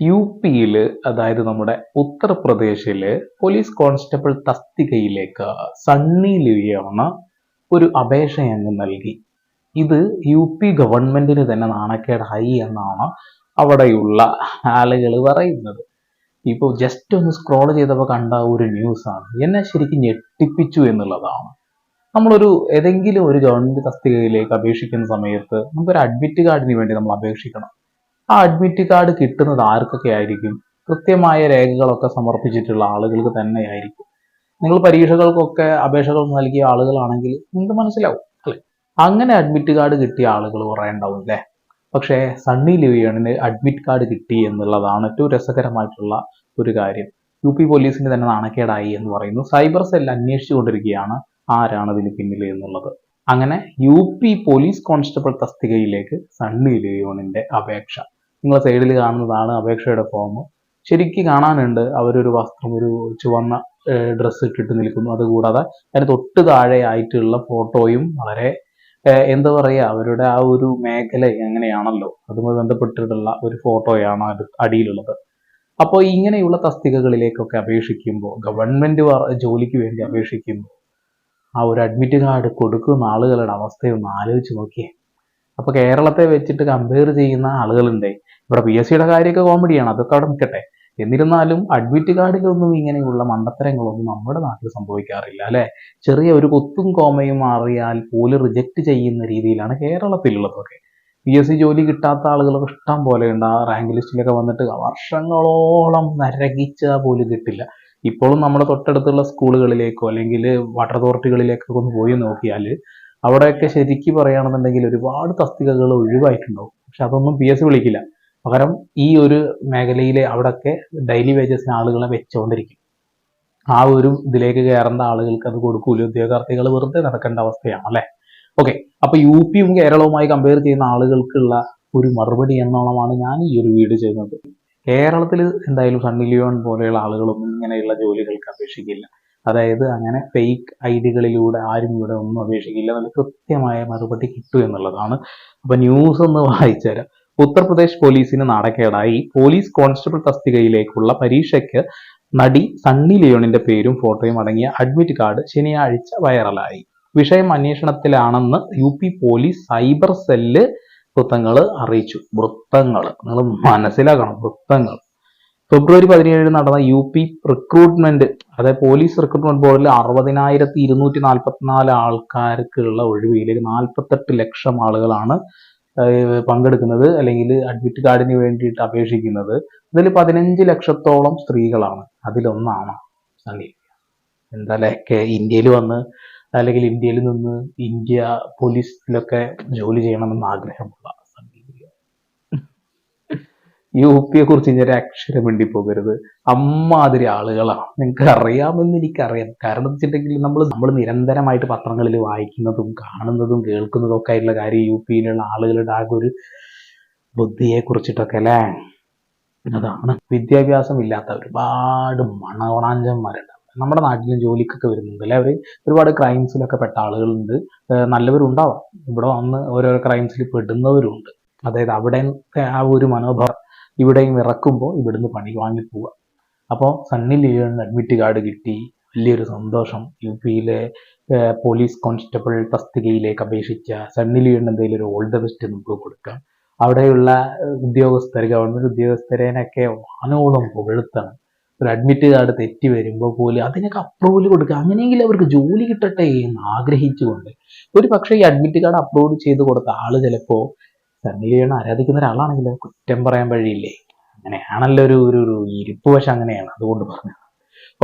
U പിയിൽ അതായത് നമ്മുടെ ഉത്തർപ്രദേശിൽ പോലീസ് കോൺസ്റ്റബിൾ തസ്തികയിലേക്ക് സണ്ണി ലിയാണ് ഒരു അപേക്ഷ അങ്ങ് നൽകി. ഇത് യു പി ഗവൺമെന്റിന് തന്നെ നാണക്കേടായി എന്നാണ് അവിടെയുള്ള ആളുകൾ പറയുന്നത്. ഇപ്പോൾ ജസ്റ്റ് ഒന്ന് സ്ക്രോൾ ചെയ്തപ്പോൾ കണ്ട ഒരു ന്യൂസാണ്. എന്നെ ശരിക്കും ഞെട്ടിപ്പിച്ചു എന്നുള്ളതാണ്. നമ്മളൊരു ഏതെങ്കിലും ഒരു ഗവൺമെന്റ് തസ്തികയിലേക്ക് അപേക്ഷിക്കുന്ന സമയത്ത് നമുക്കൊരു അഡ്മിറ്റ് കാർഡിന് വേണ്ടി നമ്മൾ അപേക്ഷിക്കണം. ആ അഡ്മിറ്റ് കാർഡ് കിട്ടുന്നത് ആർക്കൊക്കെ ആയിരിക്കും? കൃത്യമായ രേഖകളൊക്കെ സമർപ്പിച്ചിട്ടുള്ള ആളുകൾക്ക് തന്നെയായിരിക്കും. നിങ്ങൾ പരീക്ഷകൾക്കൊക്കെ അപേക്ഷകൾ നൽകിയ ആളുകളാണെങ്കിൽ നിങ്ങൾക്ക് മനസ്സിലാവും അല്ലെ? അങ്ങനെ അഡ്മിറ്റ് കാർഡ് കിട്ടിയ ആളുകൾ കുറേ ഉണ്ടാവും അല്ലേ? പക്ഷേ സണ്ണി ലിവിയണിന് അഡ്മിറ്റ് കാർഡ് കിട്ടി എന്നുള്ളതാണ് ഏറ്റവും രസകരമായിട്ടുള്ള ഒരു കാര്യം. യു പി പോലീസിന് തന്നെ നാണക്കേടായി എന്ന് പറയുന്നു. സൈബർ സെൽ അന്വേഷിച്ചുകൊണ്ടിരിക്കുകയാണ് ആരാണ് ഇതിന് പിന്നിൽ എന്നുള്ളത്. അങ്ങനെ യു പി പോലീസ് കോൺസ്റ്റബിൾ തസ്തികയിലേക്ക് സണ്ണി ലിയോണിന്റെ അപേക്ഷ. നിങ്ങൾ സൈഡിൽ കാണുന്നതാണ് അപേക്ഷയുടെ ഫോം ശരിക്ക് കാണാനുണ്ട്. അവരൊരു വസ്ത്രം ഒരു ചുവന്ന ഡ്രസ്സ് ഇട്ടിട്ട് നിൽക്കുന്നു. അതുകൂടാതെ അതിന് തൊട്ട് താഴെ ആയിട്ടുള്ള ഫോട്ടോയും വളരെ എന്താ പറയുക അവരുടെ ആ ഒരു മേഖല എങ്ങനെയാണല്ലോ അതുമായി ബന്ധപ്പെട്ടിട്ടുള്ള ഒരു ഫോട്ടോയാണ് അടിയിലുള്ളത്. അപ്പോൾ ഇങ്ങനെയുള്ള തസ്തികകളിലേക്കൊക്കെ അപേക്ഷിക്കുമ്പോൾ ഗവൺമെന്റ് ജോലിക്ക് വേണ്ടി അപേക്ഷിക്കുമ്പോൾ ആ ഒരു അഡ്മിറ്റ് കാർഡ് കൊടുക്കുന്ന ആളുകളുടെ അവസ്ഥയൊന്ന് ആലോചിച്ച് നോക്കിയേ. അപ്പോൾ കേരളത്തെ വെച്ചിട്ട് കമ്പയർ ചെയ്യുന്ന ആളുകളുണ്ടേ ഇവിടെ പി എസ് സിയുടെ കാര്യമൊക്കെ കോമഡിയാണ് അതൊക്കെ അവിടെ നിൽക്കട്ടെ. എന്നിരുന്നാലും അഡ്മിറ്റ് കാർഡിലൊന്നും ഇങ്ങനെയുള്ള മണ്ടത്തരങ്ങളൊന്നും നമ്മുടെ നാട്ടിൽ സംഭവിക്കാറില്ല അല്ലെ? ചെറിയ ഒരു കൊത്തും കോമയും മാറിയാൽ പോലും റിജക്റ്റ് ചെയ്യുന്ന രീതിയിലാണ് കേരളത്തിലുള്ളതൊക്കെ. പി എസ് സി ജോലി കിട്ടാത്ത ആളുകളൊക്കെ ഇഷ്ടം പോലെ ഉണ്ട്. ആ റാങ്ക് ലിസ്റ്റിലൊക്കെ വന്നിട്ട് വർഷങ്ങളോളം നരകിച്ചാൽ പോലും കിട്ടില്ല. ഇപ്പോഴും നമ്മുടെ തൊട്ടടുത്തുള്ള സ്കൂളുകളിലേക്കോ അല്ലെങ്കിൽ വാട്ടർ അതോറിറ്റികളിലേക്കൊക്കെ ഒന്ന് പോയി നോക്കിയാൽ അവിടെയൊക്കെ ശരിക്കും പറയുകയാണെന്നുണ്ടെങ്കിൽ ഒരുപാട് തസ്തികകൾ ഒഴിവായിട്ടുണ്ടാവും. പക്ഷെ അതൊന്നും പി എസ് സി വിളിക്കില്ല. പകരം ഈ ഒരു മേഖലയിലെ അവിടെയൊക്കെ ഡെയിലി വേജസിന് ആളുകളെ വെച്ചുകൊണ്ടിരിക്കും ആ ഒരു ഇതിലേക്ക് കയറേണ്ട ആളുകൾക്ക് അത് കൊടുക്കൂല. ഉദ്യോഗാർത്ഥികൾ വെറുതെ നടക്കേണ്ട അവസ്ഥയാണ് അല്ലെ? ഓക്കെ അപ്പൊ യു പിയും കേരളവുമായി കമ്പയർ ചെയ്യുന്ന ആളുകൾക്കുള്ള ഒരു മറുപടി എന്നോണമാണ് ഞാൻ ഈ ഒരു വീഡിയോ ചെയ്യുന്നത്. കേരളത്തിൽ എന്തായാലും സണ്ണി ലിയോൺ പോലെയുള്ള ആളുകളൊന്നും ഇങ്ങനെയുള്ള ജോലികൾക്ക് അപേക്ഷിക്കില്ല. അതായത് അങ്ങനെ ഫേക്ക് ഐ ഡികളിലൂടെ ആരും ഇവിടെ ഒന്നും അപേക്ഷിക്കില്ല. നല്ല കൃത്യമായ മറുപടി കിട്ടും എന്നുള്ളതാണ്. അപ്പൊ ന്യൂസ് ഒന്ന് വായിച്ചുതരാം. ഉത്തർപ്രദേശ് പോലീസിന് നാടക്കേടായി പോലീസ് കോൺസ്റ്റബിൾ തസ്തികയിലേക്കുള്ള പരീക്ഷയ്ക്ക് നടി സണ്ണി ലിയോണിന്റെ പേരും ഫോട്ടോയും അടങ്ങിയ അഡ്മിറ്റ് കാർഡ് ശനിയാഴ്ച വൈറലായി. വിഷയം അന്വേഷണത്തിലാണെന്ന് U P police cyber cell വൃത്തങ്ങൾ അറിയിച്ചു. വൃത്തങ്ങൾ നിങ്ങൾ മനസ്സിലാക്കണം. വൃത്തങ്ങൾ ഫെബ്രുവരി പതിനേഴിന് നടന്ന യു പി റിക്രൂട്ട്മെന്റ് അതായത് പോലീസ് റിക്രൂട്ട്മെന്റ് ബോർഡിൽ അറുപതിനായിരത്തി ഇരുന്നൂറ്റി നാൽപ്പത്തിനാല് ആൾക്കാർക്കുള്ള ഒഴിവിലേക്ക് നാൽപ്പത്തെട്ട് ലക്ഷം ആളുകളാണ് പങ്കെടുക്കുന്നത് അല്ലെങ്കിൽ അഡ്മിറ്റ് കാർഡിന് വേണ്ടിയിട്ട് അപേക്ഷിക്കുന്നത് അതിൽ പതിനഞ്ച് ലക്ഷത്തോളം സ്ത്രീകളാണ് അതിലൊന്നാണ് സണ്ണി എന്തായാലും ഇന്ത്യയിൽ വന്ന് അല്ലെങ്കിൽ ഇന്ത്യയിൽ നിന്ന് ഇന്ത്യ പോലീസിലൊക്കെ ജോലി ചെയ്യണമെന്ന് ആഗ്രഹമുള്ള. യു പിയെ കുറിച്ച് ഒരു അക്ഷരം വേണ്ടി പോകരുത്. അമ്മാതിരി ആളുകളാണ്. നിങ്ങൾക്ക് അറിയാമെന്ന് എനിക്കറിയാം. കാരണം എന്ന് വെച്ചിട്ടുണ്ടെങ്കിൽ നമ്മൾ നമ്മൾ നിരന്തരമായിട്ട് പത്രങ്ങളിൽ വായിക്കുന്നതും കാണുന്നതും കേൾക്കുന്നതും ഒക്കെ ആയിട്ടുള്ള കാര്യം യു പിയിലുള്ള ആളുകളുടെ ആകെ ഒരു ബുദ്ധിയെ കുറിച്ചിട്ടൊക്കെ അല്ലേ? അതാണ്. വിദ്യാഭ്യാസം ഇല്ലാത്ത ഒരുപാട് മണവണാഞ്ചന്മാരുണ്ട്. നമ്മുടെ നാട്ടിലും ജോലിക്കൊക്കെ വരുന്നുണ്ട് അല്ലെ? അവർ ഒരുപാട് ക്രൈംസിലൊക്കെ പെട്ട ആളുകളുണ്ട്. നല്ലവരുണ്ടാവാം. ഇവിടെ വന്ന് ഓരോരോ ക്രൈംസിൽ പെടുന്നവരുണ്ട്. അതായത് അവിടെ ആ ഒരു മനോഭാവം ഇവിടെയും ഇറക്കുമ്പോൾ ഇവിടുന്ന് പണി വാങ്ങി പോവുക. അപ്പോൾ സണ്ണി ലിയോണിന് അഡ്മിറ്റ് കാർഡ് കിട്ടി. വലിയൊരു സന്തോഷം. യു പിയിലെ പോലീസ് കോൺസ്റ്റബിൾ തസ്തികയിലേക്ക് അപേക്ഷിച്ച സണ്ണി ലിയോണിന് എന്തെങ്കിലും ഒരു ഓൾ ബെസ്റ്റ് നമുക്ക് കൊടുക്കാം. അവിടെയുള്ള ഉദ്യോഗസ്ഥർ ഗവൺമെന്റ് ഉദ്യോഗസ്ഥരേനൊക്കെ വാനോളം പുകഴ്ത്തണം. ഒരു അഡ്മിറ്റ് കാർഡ് തെറ്റി വരുമ്പോൾ പോലും അതിനൊക്കെ അപ്രൂവൽ കൊടുക്കുക. അങ്ങനെയെങ്കിലും അവർക്ക് ജോലി കിട്ടട്ടെ എന്ന് ആഗ്രഹിച്ചുകൊണ്ട്. ഒരു പക്ഷേ ഈ അഡ്മിറ്റ് കാർഡ് അപ്ലോഡ് ചെയ്ത് കൊടുത്ത ആൾ ചിലപ്പോ ലിയോൺ ആരാധിക്കുന്ന ഒരാളാണെങ്കിൽ കുറ്റം പറയാൻ വഴിയില്ലേ? അങ്ങനെയാണല്ലോ ഒരു ഒരു ഒരു ഇരിപ്പ് വശം അങ്ങനെയാണ്. അതുകൊണ്ട് പറഞ്ഞു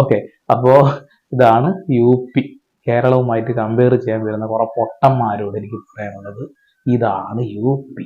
ഓക്കെ അപ്പോ ഇതാണ് യു പി കേരളവുമായിട്ട് കമ്പയർ ചെയ്യാൻ വരുന്ന കുറെ പൊട്ടന്മാരോട് എനിക്ക് പറയാനുള്ളത്. ഇതാണ് യു പി